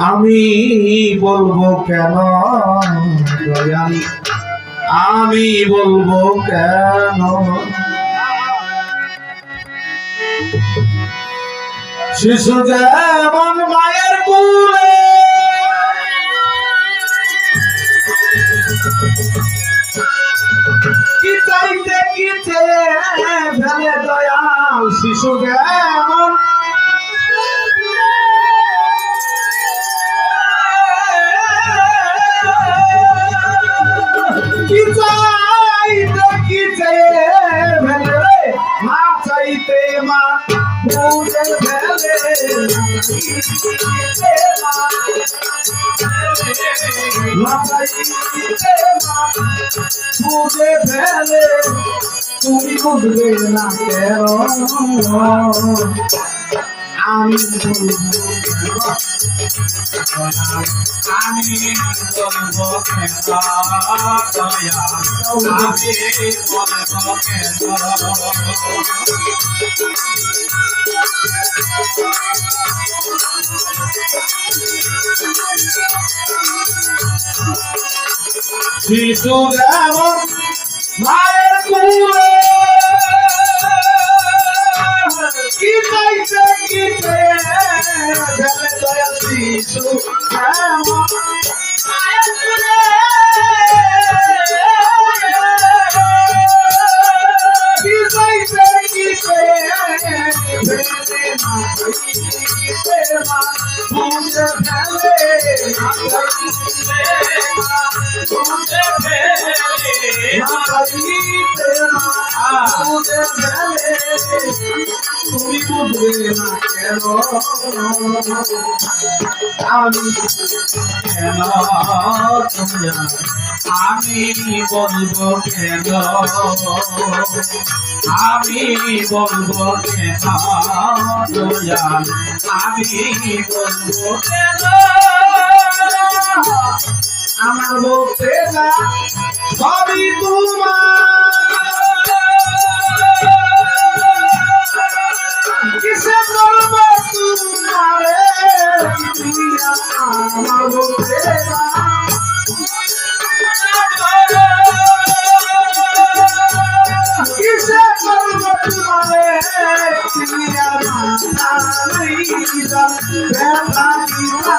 আমি বলব কেন, দয়াল? আমি বলব কেন? শিশু যেমন মায়ের কুলে, কি চাইতে, কি চেয়ে ফেলে দয়াল শিশু বুঝে ফেলে তুমি বুঝবে না কেন আমি আমি আমি শিশু যেমন মায়ের কুলে তুমি বুঝবে না কেন আমি কেন আমি বলব কেন? আমি বলব কেন? আমি বলব কেন? আমার বলতে না, সবই তোমার। কিসে করব তোমারে? আমার বলতে না। কিসে করব তোমারে? চিড়িয়া মাথা নাই ব্যথা দিবা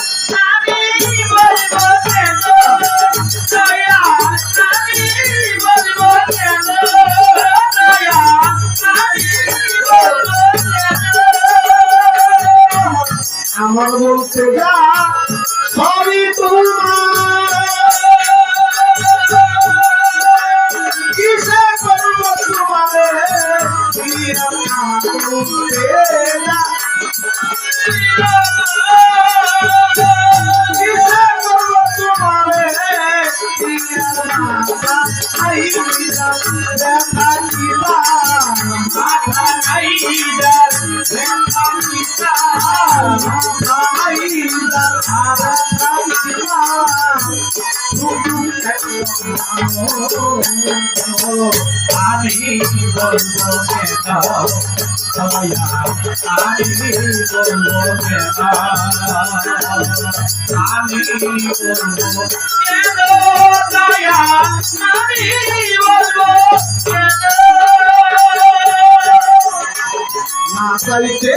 আমি বলব কেন দয়া আমি বলব কেন আমি বলব কেন দয়া আমি না চাইতে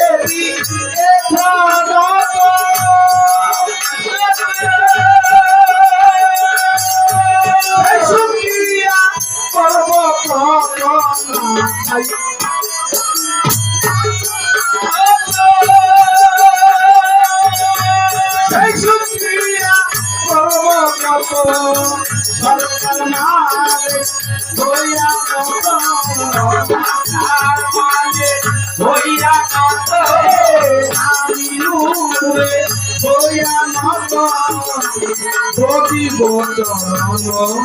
প্রতিব চরণ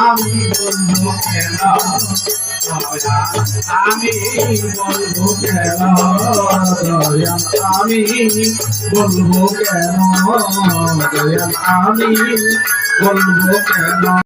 আমি কেন দয়া আমি বলব কেন আমি বলব কেন আমি বলব কেন